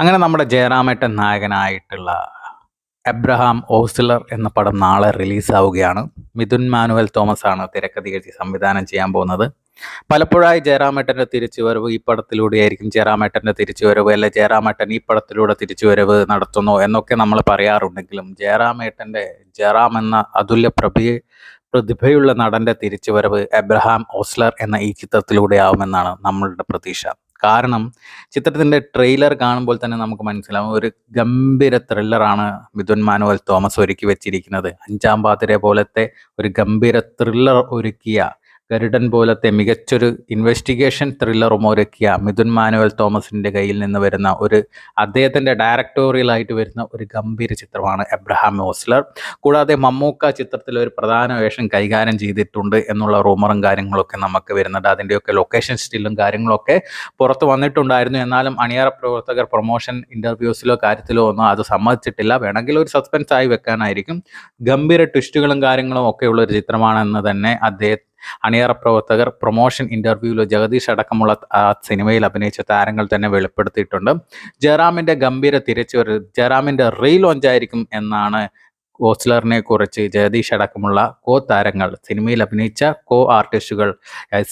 അങ്ങനെ നമ്മുടെ ജയറാമേട്ടൻ നായകനായിട്ടുള്ള എബ്രഹാം ഓസ്ലർ എന്ന പടം നാളെ റിലീസാവുകയാണ്. മിഥുൻ മാനുവൽ തോമസ് ആണ് തിരക്കഥ എഴുതി സംവിധാനം ചെയ്യാൻ പോകുന്നത്. പലപ്പോഴായി ജയറാമേട്ടന്റെ തിരിച്ചുവരവ് ഈ പടത്തിലൂടെയായിരിക്കും ജയറാമേട്ടന്റെ തിരിച്ചുവരവ് അല്ലെ ജയറാമേട്ടൻ ഈ പടത്തിലൂടെ തിരിച്ചുവരവ് നടത്തുന്നു എന്നൊക്കെ നമ്മൾ പറയാറുണ്ടെങ്കിലും ജയറാമേട്ടന്റെ ജയറാം എന്ന അതുല്യ പ്രഭി പ്രതിഭയുള്ള നടന്റെ തിരിച്ചുവരവ് എബ്രഹാം ഓസ്ലർ എന്ന ഈ ചിത്രത്തിലൂടെ ആവുമെന്നാണ് നമ്മളുടെ പ്രതീക്ഷ. കാരണം ചിത്രത്തിന്റെ ട്രെയിലർ കാണുമ്പോൾ തന്നെ നമുക്ക് മനസ്സിലാവും. ഒരു ഗംഭീര ത്രില്ലറാണ് മിഥുൻ മാനുവൽ തോമസ് ഒരുക്കി വെച്ചിരിക്കുന്നത്. അഞ്ചാം പാതിരെ പോലത്തെ ഒരു ഗംഭീര ത്രില്ലർ ഒരുക്കിയ ഗരുഡൻ പോലത്തെ മികച്ചൊരു ഇൻവെസ്റ്റിഗേഷൻ ത്രില്ലറും ഒരുക്കിയ മിഥുൻ മാനുവൽ തോമസിന്റെ കയ്യിൽ നിന്ന് വരുന്ന ഒരു അദ്ദേഹത്തിന്റെ ഡയറക്ടോറിയലായിട്ട് വരുന്ന ഒരു ഗംഭീര ചിത്രമാണ് എബ്രഹാം ഓസ്ലർ. കൂടാതെ മമ്മൂക്ക ചിത്രത്തിൽ ഒരു പ്രധാന വേഷം കൈകാര്യം ചെയ്തിട്ടുണ്ട് എന്നുള്ള റൂമറും കാര്യങ്ങളൊക്കെ നമുക്ക് വരുന്നുണ്ട്. അതിന്റെയൊക്കെ ലൊക്കേഷൻ സ്റ്റില്ലും കാര്യങ്ങളൊക്കെ പുറത്ത് വന്നിട്ടുണ്ടായിരുന്നു. എന്നാലും അണിയറ പ്രവർത്തകർ പ്രൊമോഷൻ ഇന്റർവ്യൂസിലോ കാര്യത്തിലോ ഒന്നും അത് സമ്മതിച്ചിട്ടില്ല. വേണമെങ്കിൽ ഒരു സസ്പെൻസ് ആയി വെക്കാനായിരിക്കും. ഗംഭീര ട്വിസ്റ്റുകളും കാര്യങ്ങളും ഒക്കെയുള്ള ഒരു ചിത്രമാണെന്ന് തന്നെ അദ്ദേഹം അണിയറ പ്രവർത്തകർ പ്രൊമോഷൻ ഇന്റർവ്യൂവിലോ ജഗദീഷ് അടക്കമുള്ള സിനിമയിൽ അഭിനയിച്ച താരങ്ങൾ തന്നെ വെളിപ്പെടുത്തിയിട്ടുണ്ട്. ജയറാമിന്റെ ഗംഭീര തിരിച്ചുവരവ് ജയറാമിന്റെ റീ ലോഞ്ച് ആയിരിക്കും എന്നാണ് ഓസ്ലറിനെ കുറിച്ച് ജഗദീഷ് അടക്കമുള്ള കോ താരങ്ങൾ സിനിമയിൽ അഭിനയിച്ച കോ ആർട്ടിസ്റ്റുകൾ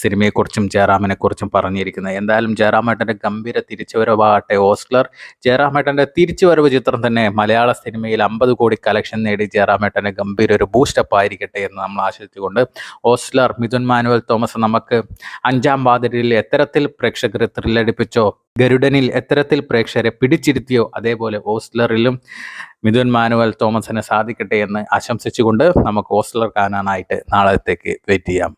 സിനിമയെക്കുറിച്ചും ജയറാമിനെ കുറിച്ചും പറഞ്ഞിരിക്കുന്നത്. എന്തായാലും ജയറാമേട്ടന്റെ ഗംഭീര തിരിച്ചുവരവാകട്ടെ. ഓസ്ലർ ജയറാമേട്ടന്റെ തിരിച്ചുവരവ് ചിത്രം തന്നെ മലയാള സിനിമയിൽ അമ്പത് കോടി കളക്ഷൻ നേടി ജയറാമേട്ടന്റെ ഗംഭീര ഒരു ബൂസ്റ്റപ്പ് ആയിരിക്കട്ടെ എന്ന് നമ്മൾ ആശിച്ചുകൊണ്ട് ഓസ്ലർ മിഥുൻ മാനുവൽ തോമസ് നമുക്ക് അഞ്ചാം പാതിരയിൽ എത്തരത്തിൽ പ്രേക്ഷകരെ ത്രില്ലടിപ്പിച്ചോ ഗരുഡനിൽ എത്തരത്തിൽ പ്രേക്ഷകരെ പിടിച്ചിരുത്തിയോ അതേപോലെ ഓസ്ലറിലും മിഥുൻ മാനുവൽ തോമസിന് സാധിക്കട്ടെ എന്ന് ആശംസിച്ചുകൊണ്ട് നമുക്ക് ഓസ്ലർ കാണാനായിട്ട് നാളത്തേക്ക് വെയിറ്റ് ചെയ്യാം.